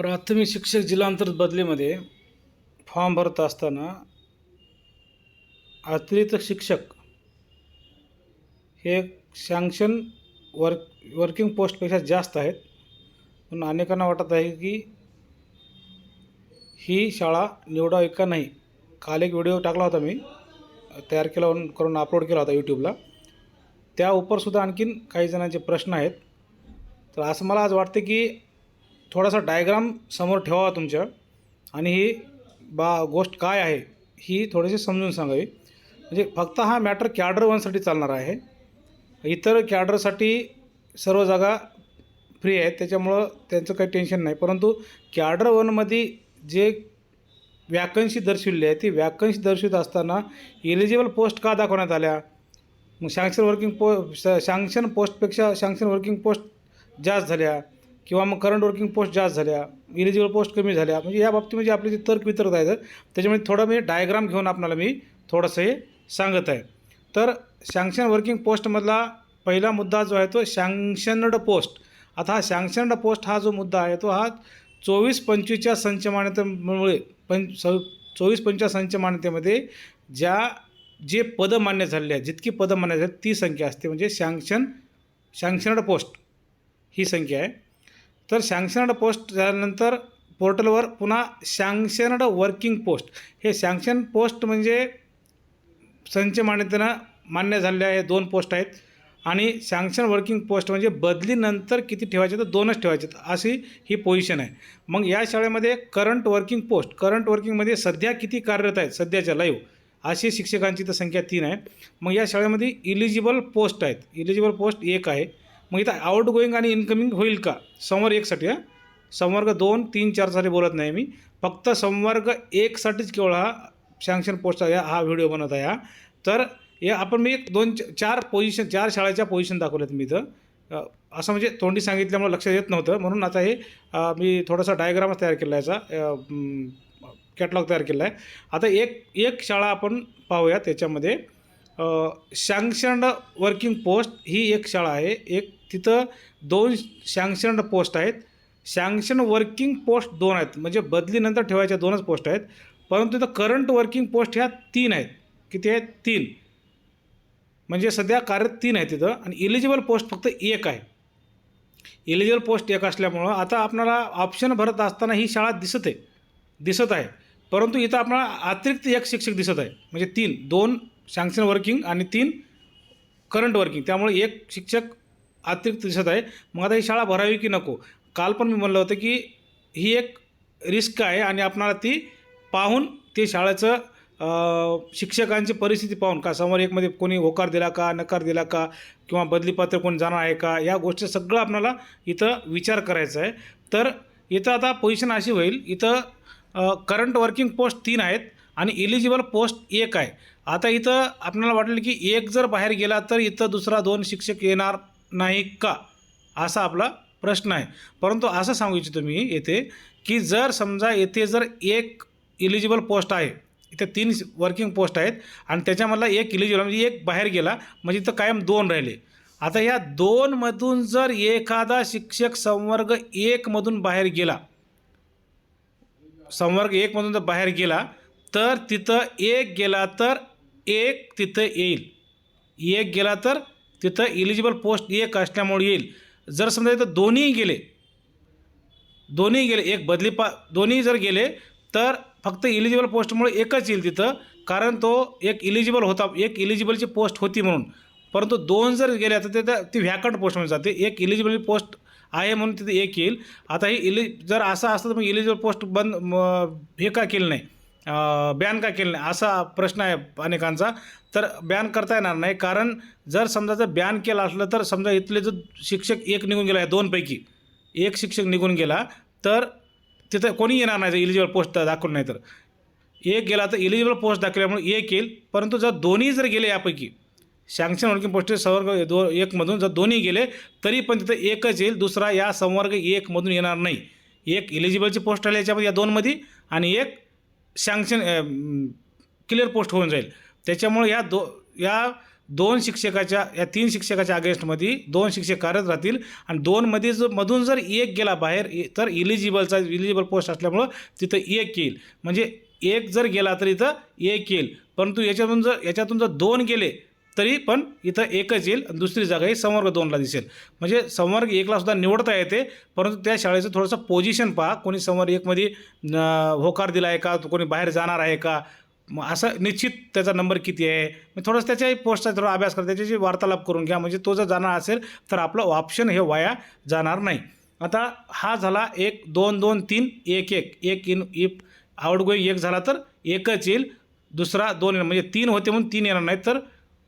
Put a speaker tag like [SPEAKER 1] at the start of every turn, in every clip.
[SPEAKER 1] प्राथमिक शिक्षक जिल्हांतर्गत बदलीमध्ये फॉर्म भरत असताना अतिरिक्त शिक्षक हे सँक्शन वर्क वर्किंग पोस्टपेक्षा जास्त आहेत. पण अनेकांना वाटत आहे की ही शाळा निवडावी का नाही? काल एक व्हिडिओ टाकला होता मी. तयार केला करून अपलोड केला होता यूट्यूबला त्या उपरसुद्धा आणखीन काही जणांचे प्रश्न आहेत. तर असं मला आज वाटतं की थोडासा डायग्राम समोर ठेवावा तुमच्या. आणि ही बा गोष्ट काय आहे ही थोडीशी समजून सांगावी म्हणजे फक्त हा मॅटर कॅडर वनसाठी चालणार आहे. इतर कॅडरसाठी सर्व जागा फ्री आहेत. त्याच्यामुळं त्यांचं काही टेन्शन नाही. परंतु कॅडर वनमध्ये जे वॅकन्सी दर्शविली आहे ती वॅकन्सी दर्शवित असताना इलिजिबल पोस्ट का दाखवण्यात आल्या? मग सँक्शन वर्किंग पो सँक्शन पोस्टपेक्षा सँक्शन वर्किंग पोस्ट जास्त झाल्या. किंवा मग करंट वर्किंग पोस्ट जास्त झाल्या इलिजिबल पोस्ट कमी झाल्या म्हणजे या बाबतीमध्ये म्हणजे आपले जे तर्क वितर्क आहेत त्याच्यामध्ये थोडं मी डायग्राम घेऊन आपल्याला मी थोडंसं हे सांगत आहे. तर सँक्शन वर्किंग पोस्टमधला पहिला मुद्दा जो आहे तो सँक्शनड पोस्ट आता हा सँक्शनड पोस्ट हा जो मुद्दा आहे तो हा चोवीस पंचवीसच्या संचमान्यतेमुळे पं चोवीस पंचवीस संचमान्यतेमध्ये ज्या जे पदं मान्य झालेले आहेत जितकी पदं मान्य झाली ती संख्या असते म्हणजे सँक्शन सँक्शनड पोस्ट ही संख्या आहे. तर सँक्शनड पोस्ट झाल्यानंतर पोर्टलवर पुन्हा सँक्शनड वर्किंग पोस्ट हे सँक्शन पोस्ट म्हणजे संच मान्यतेनं मान्य झालेले आहे दोन पोस्ट आहेत. आणि सँक्शन वर्किंग पोस्ट म्हणजे बदलीनंतर किती ठेवायचे तर दोनच ठेवायचे अशी ही पोझिशन आहे. मग या शाळेमध्ये करंट वर्किंग पोस्ट करंट वर्किंगमध्ये सध्या किती कार्यरत आहेत? सध्याच्या लाईव्ह अशी शिक्षकांची तर संख्या तीन आहे मग या शाळेमध्ये इलिजिबल पोस्ट आहेत. इलिजिबल पोस्ट एक आहे. मग इथं आउट गोईंग आणि इनकमिंग होईल का? संवर्ग एकसाठी हां? संवर्ग दोन तीन चारसाठी बोलत नाही मी. फक्त संवर्ग एकसाठीच केवळ हा सँक्शन पोस्ट आहे हा व्हिडिओ बनवत आहे हा. तर हे आपण मी एक दोन चार पोझिशन चार शाळेच्या पोझिशन दाखवल्यात मी इथं. असं म्हणजे तोंडी सांगितल्यामुळे लक्षात येत नव्हतं. म्हणून आता हे मी थोडासा डायग्रामच तयार केला आहे याचा कॅटलॉग तयार केला आहे. आता एक एक शाळा आपण पाहूया त्याच्यामध्ये सँक्शनड वर्किंग पोस्ट ही एक शाळा आहे. एक तिथं दोन सँक्शनड पोस्ट आहेत. सँक्शन वर्किंग पोस्ट दोन आहेत. म्हणजे बदलीनंतर ठेवायच्या दोनच पोस्ट आहेत. परंतु इथं करंट वर्किंग पोस्ट ह्या तीन आहेत. किती आहेत? तीन. म्हणजे सध्या कार्यरत तीन आहेत तिथं आणि इलिजिबल पोस्ट फक्त एक आहे. इलिजिबल पोस्ट एक असल्यामुळं आता आपणाला ऑप्शन भरत असताना ही शाळा दिसत आहे. दिसत आहे. परंतु इथं आपल्याला अतिरिक्त एक शिक्षक दिसत आहे. म्हणजे तीन दोन सँक्शन वर्किंग आणि तीन करंट वर्किंग त्यामुळे एक शिक्षक अतिरिक्त दिसत आहे. मग आता ही शाळा भरावी की नको? काल पण मी म्हणलं होतं की ही एक रिस्क आहे आणि आपणाला ती पाहून ते शाळेचं शिक्षकांची परिस्थिती पाहून का समोर एकमध्ये कोणी होकार दिला का नकार दिला का किंवा बदलीपात्र कोण जाणार आहे का या गोष्टी सगळं आपल्याला इथं विचार करायचा आहे. तर इथं आता पोझिशन अशी होईल इथं करंट वर्किंग पोस्ट तीन आहेत आणि इलिजिबल पोस्ट एक आहे. आता इथं आपल्याला वाटेल की एक जर बाहेर गेला तर इथं दुसरा दोन शिक्षक येणार. नाही का? असा आपला प्रश्न आहे. परंतु असं सांगू इच्छितो मी येथे की जर समजा येथे जर एक इलिजिबल पोस्ट आहे इथे तीन वर्किंग पोस्ट आहेत आणि त्याच्यामधला एक इलिजिबल म्हणजे एक बाहेर गेला म्हणजे इथं कायम दोन राहिले. आता या दोनमधून जर एखादा शिक्षक संवर्ग एकमधून बाहेर गेला संवर्ग एकमधून जर बाहेर गेला तर तिथं एक गेला तर एक तिथं येईल. एक गेला तर तिथं इलिजिबल पोस्ट एक असल्यामुळे येईल. जर समजा इथं दोन्ही गेले दोन्ही गेले एक बदली पा दोन्ही जर गेले तर फक्त इलिजिबल पोस्टमुळे एकच येईल तिथं कारण तो एक इलिजिबल होता एक इलिजिबलची पोस्ट होती म्हणून. परंतु दोन जर गेल्या तर तिथं ती व्हॅकंट पोस्टमध्ये जाते. एक इलिजिबल पोस्ट आहे म्हणून तिथे एक येईल. आता ही इलि जर असं असतं तर मग इलिजिबल पोस्ट बंद हे का केलं नाही? बॅन का केलं नाही असा प्रश्न आहे अनेकांचा. तर बॅन करता येणार नाही कारण जर समजा जर बॅन केलं असलं तर समजा इथले जो शिक्षक एक निघून गेला आहे दोनपैकी. एक शिक्षक निघून गेला तर तिथं कोणी येणार नाही इलिजिबल पोस्ट दाखवलं नाही तर. एक गेला तर इलिजिबल पोस्ट दाखवल्यामुळे एक येईल परंतु जर दोन्ही जर गेले यापैकी सँक्शन वर्किंग पोस्ट संवर्ग दो एकमधून जर दोन्ही गेले तरी पण तिथं एकच येईल दुसरा या संवर्ग एकमधून येणार नाही. एक इलिजिबलची पोस्ट आली याच्यामध्ये या दोनमध्ये आणि एक सँक्शन क्लिअर पोस्ट होऊन जाईल. त्याच्यामुळे या दो या दोन शिक्षकाच्या या तीन शिक्षकाच्या अगेन्स्टमध्ये दोन शिक्षक कार्यरत राहतील आणि दोनमध्ये जर मधून जर एक गेला बाहेर तर इलिजिबलचा इलिजिबल पोस्ट असल्यामुळं तिथं एक येईल. म्हणजे एक जर गेला तर इथं एक येईल. परंतु याच्यातून जर याच्यातून जर दोन गेले तरी पण इथं एकच येईल आणि दुसरी जागा ही संवर्ग दोनला दिसेल. म्हणजे संवर्ग एकला सुद्धा निवडता येते परंतु त्या शाळेचं थोडंसं पोझिशन पहा. कोणी संवर्ग एकमध्ये होकार दिला आहे का? कोणी बाहेर जाणार आहे का? मग असं निश्चित त्याचा नंबर किती आहे? मग थोडंसं त्याच्याही पोस्टचा थोडा अभ्यास करा त्याच्याशी वार्तालाप करून घ्या. म्हणजे तो जर जाणार असेल तर आपलं ऑप्शन हे वाया जाणार नाही. आता हा झाला एक दोन दोन तीन एक एक. एक इन इफ आउटगोईंग एक झाला तर एकच येईल. दुसरा दोन येणार. म्हणजे तीन होते म्हणून तीन येणार नाही. तर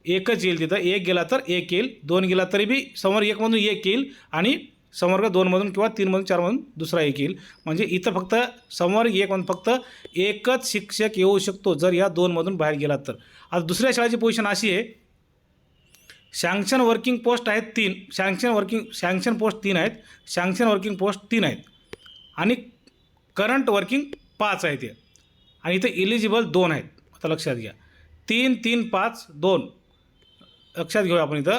[SPEAKER 1] एकच येईल तिथं. एक गेला तर एक येईल. दोन गेला तरी बी समोर एकमधून एक येईल आणि समोर दोनमधून किंवा तीनमधून चारमधून दुसरा एक येईल. म्हणजे इथं फक्त समोर एकमधून फक्त एकच शिक्षक येऊ शकतो जर या दोनमधून बाहेर गेला तर. आता दुसऱ्या शाळेची पोझिशन अशी आहे. सँक्शन वर्किंग पोस्ट आहेत तीन. सँक्शन वर्किंग सँक्शन पोस्ट तीन आहेत. सँक्शन वर्किंग पोस्ट तीन आहेत. आणि करंट वर्किंग पाच आहेत ते आणि इथं इलिजिबल दोन आहेत. आता लक्षात घ्या. तीन तीन पाच दोन. लक्षात घेऊया आपण इथं.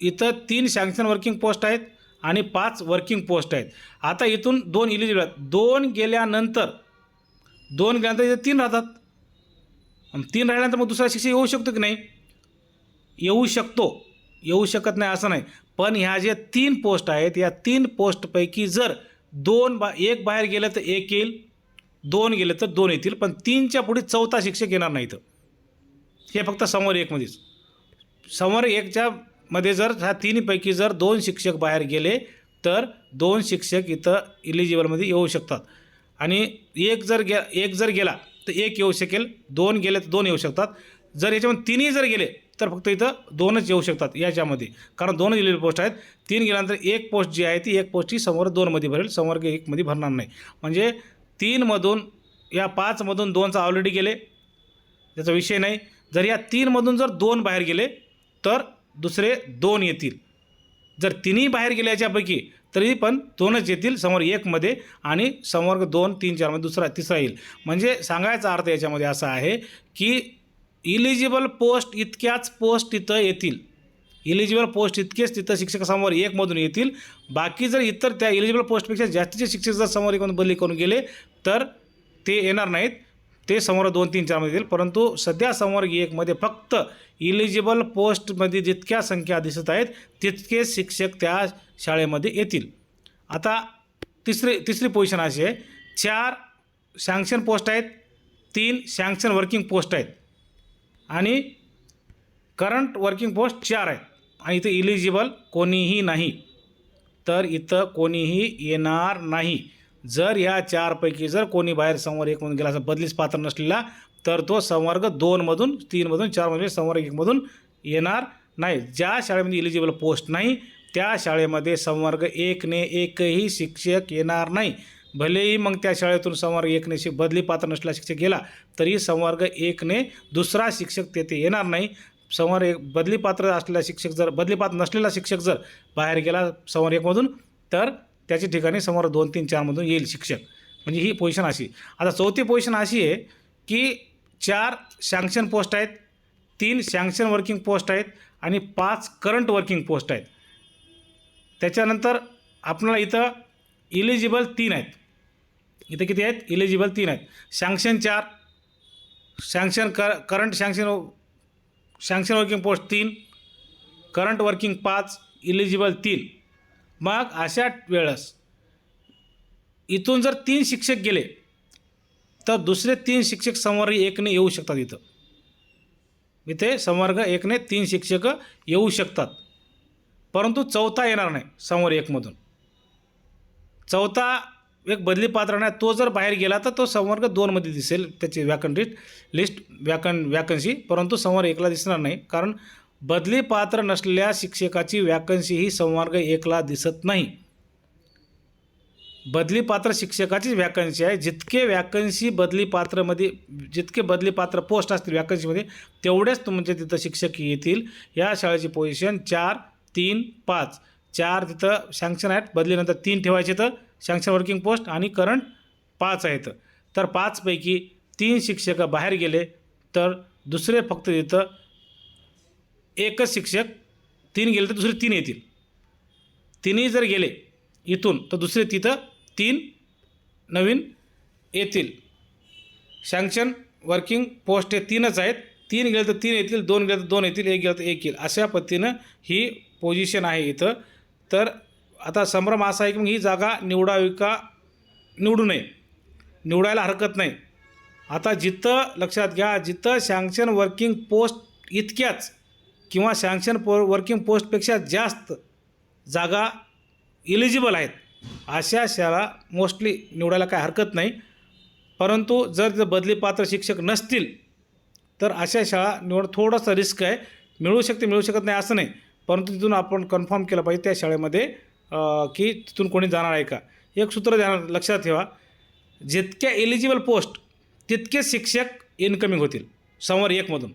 [SPEAKER 1] इथं तीन सँक्शन वर्किंग पोस्ट आहेत आणि पाच वर्किंग पोस्ट आहेत. आता इथून दोन इलिजिबल आहेत. दोन गेल्यानंतर दोन गेल्यानंतर इथं तीन राहतात. तीन राहिल्यानंतर मग दुसरा शिक्षक येऊ शकतो की नाही? येऊ शकतो. येऊ शकत नाही असं नाही. पण ह्या ज्या तीन पोस्ट आहेत या तीन पोस्टपैकी जर दोन बा एक बाहेर गेलं तर एक येईल. दोन गेले तर दोन येतील. पण तीनच्या पुढे चौथा शिक्षक येणार नाही इथं. हे फक्त समोर एकमध्येच. समोर एकच्या मध्ये जर ह्या तीनपैकी जर दोन शिक्षक बाहेर गेले तर दोन शिक्षक इथं इलिजिबलमध्ये येऊ शकतात. आणि एक जर गे एक जर गेला तर एक येऊ शकेल दोन गेले तर दोन येऊ शकतात. जर याच्यामध्ये तिन्ही जर गेले तर फक्त इथं दोनच येऊ शकतात याच्यामध्ये. कारण दोन दिलेले पोस्ट आहेत. तीन गेल्यानंतर एक पोस्ट जी आहे ती एक पोस्ट ही समोर दोनमध्ये भरेल समोर एकमध्ये भरणार नाही. म्हणजे तीनमधून या पाचमधून दोनचा ऑलरेडी गेले. त्याचा विषय नाही. जर या तीनमधून जर दोन बाहेर गेले तर दुसरे दोन येतील. जर तिन्ही बाहेर गेले याच्यापैकी तरी पण दोनच येतील समोर एकमध्ये आणि समोर दोन तीन चारमध्ये दुसरा तिसरा येईल. म्हणजे सांगायचा अर्थ याच्यामध्ये असा आहे की इलिजिबल पोस्ट इतक्याच पोस्ट तिथं येतील. इलिजिबल पोस्ट इतकेच तिथं शिक्षकासमोर एकमधून येतील. बाकी जर इतर त्या इलिजिबल पोस्टपेक्षा जास्तीचे शिक्षक जर समोर एकून बदली करून गेले तर ते येणार नाहीत. ते समोर दोन तीन चारमध्ये येतील. परंतु सध्या समोर एकमध्ये फक्त इलिजिबल पोस्टमध्ये जितक्या संख्या दिसत आहेत तितके शिक्षक त्या शाळेमध्ये येतील. आता तिसरी तिसरी पोझिशन अशी आहे. चार सँक्शन पोस्ट आहेत तीन सँक्शन वर्किंग पोस्ट आहेत. आणि करंट वर्किंग पोस्ट चार आहेत आणि इथं इलिजिबल कोणीही नाही. तर इथं कोणीही येणार नाही. जर या चारपैकी जर कोणी बाहेर संवर्ग एकमधून गेला असं बदलीच पात्र नसलेला तर तो संवर्ग दोनमधून तीनमधून चारमधून संवर्ग एकमधून येणार नाही. ज्या शाळेमध्ये इलिजिबल पोस्ट नाही त्या शाळेमध्ये संवर्ग एकने एकही शिक्षक येणार नाही. भलेही मग त्या शाळेतून संवर्ग एकने शि बदली पात्र नसलेला शिक्षक गेला तरी संवर्ग एकने दुसरा शिक्षक तेथे येणार नाही. समोर एक बदली पात्र असलेला शिक्षक जर बदली पात्र नसलेला शिक्षक जर बाहेर गेला समोर एकमधून तर त्याच्या ठिकाणी समोर दोन तीन चारमधून येईल शिक्षक. म्हणजे ही पोझिशन अशी. आता चौथी पोझिशन अशी आहे की चार सँक्शन पोस्ट आहेत तीन सँक्शन वर्किंग पोस्ट आहेत आणि पाच करंट वर्किंग पोस्ट आहेत. त्याच्यानंतर आपल्याला इथं इलिजिबल तीन आहेत. इथं किती आहेत? इलिजिबल तीन आहेत. सँक्शन चार सँक्शन कर current sanction sanction working post तीन करंट वर्किंग पाच इलिजिबल तीन. मग अशा वेळेस इथून जर तीन शिक्षक गेले तर दुसरे तीन शिक्षक समोर एकने येऊ शकतात इथं. इथे संवर्ग एकने तीन शिक्षक येऊ शकतात. परंतु चौथा येणार नाही समोर एकमधून. चौथा एक बदली पात्र नाही. तो जर बाहेर गेला तर तो संवर्ग दोनमध्ये दिसेल. त्याची वॅकन लिस्ट लिस्ट वॅकन परंतु संवर्ग एकला दिसणार नाही. कारण बदली पात्र नसलेल्या शिक्षकाची वॅकन्सी ही संवर्ग एकला दिसत नाही. बदली पात्र शिक्षकाचीच वॅकन्सी आहे. जितके वॅकन्सी बदली पात्रमध्ये जितके बदली पात्र पोस्ट असतील वॅकन्सीमध्ये तेवढेच तुमचे तिथं शिक्षक येतील. या शाळेची पोझिशन चार तीन पाच. चार तिथं सँक्शन आहेत. बदलीनंतर तीन ठेवायचे तर सँक्शन वर्किंग पोस्ट आणि करंट पाच आहेत. तर पाचपैकी तीन शिक्षक बाहेर गेले तर दुसरे फक्त तिथं एकच शिक्षक तीन गेले तर दुसरे तीन येतील. तिन्ही जर गेले इथून तर दुसरे तिथं तीन नवीन येतील. सँक्शन वर्किंग पोस्ट हे तीनच आहेत. तीन गेले तर तीन येतील दोन गेले तर दोन येतील एक गेलं तर एक येईल. अशा पद्धतीनं ही पोझिशन आहे इथं. तर आता संभ्रम असा आहे की मग ही जागा निवडावी का? निवडू नये. निवडायला हरकत नाही. आता जिथं लक्षात घ्या जिथं सँक्शन वर्किंग पोस्ट इतक्याच किंवा सँक्शन पो वर्किंग पोस्टपेक्षा जास्त जागा इलिजिबल आहेत. अशा शाळा मोस्टली निवडायला काय हरकत नाही. परंतु जर जर बदली पात्र शिक्षक नसतील तर अशा शाळा निवड थोडंसं रिस्क आहे. मिळू शकते मिळू शकत नाही असं नाही. परंतु तिथून आपण कन्फर्म केलं पाहिजे त्या शाळेमध्ये की तिथून कोणी जाणार आहे का? एक सूत्र ध्यान लक्षात ठेवा. जितक्या एलिजिबल पोस्ट तितकेच शिक्षक इनकमिंग होतील. समोर एकमधून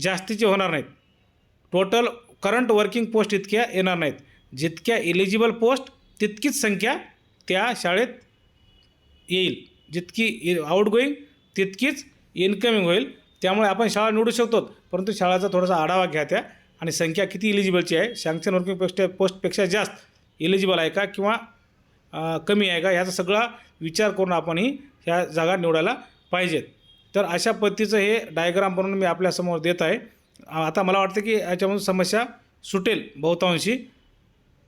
[SPEAKER 1] जास्तीचे होणार नाहीत. टोटल करंट वर्किंग पोस्ट इतक्या येणार नाहीत. जितक्या इलिजिबल पोस्ट तितकीच संख्या त्या शाळेत येईल. जितकी आउटगोईंग तितकीच इन्कमिंग होईल. त्यामुळे आपण शाळा निवडू शकतो. परंतु शाळाचा थोडासा आढावा घ्या त्या. आणि संख्या किती इलिजिबलची आहे? सँक्शन वर्किंग पोस्ट पोस्टपेक्षा जास्त इलिजिबल आहे का? किंवा कमी आहे का? ह्याचा सगळा विचार करून आपण ही ह्या जागा निवडायला पाहिजेत. तर अशा पद्धतीचं हे डायग्राम बनवून मी आपल्यासमोर देत आहे. आता मला वाटतं की याच्यामधून समस्या सुटेल बहुतांशी.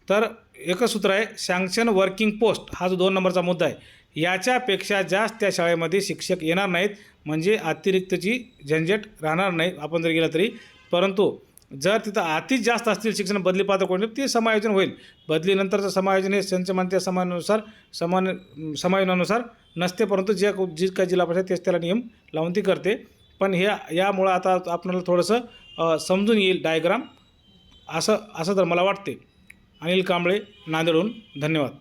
[SPEAKER 1] तर एकच सूत्र आहे सँक्शन वर्किंग पोस्ट हा जो दोन नंबरचा मुद्दा आहे याच्यापेक्षा जास्त त्या शाळेमध्ये शिक्षक येणार नाहीत. म्हणजे अतिरिक्तची झंझट राहणार नाही आपण जर गेलं तरी. परंतु जर तिथं अतिच जास्त असतील शिक्षण बदली पात्र कोणी ते समायोजन होईल. बदलीनंतरचं समायोजन हे संचमानत्या समानुसार समान समायोजनानुसार नसते परंतु जे जी काय जिल्हा परिषद तेच त्याला नियम लावून ती करते. पण हे यामुळं आता आपल्याला थोडंसं समजून येईल डायग्राम. असं असं तर मला वाटते. अनिल कांबळे नांदेडहून. धन्यवाद.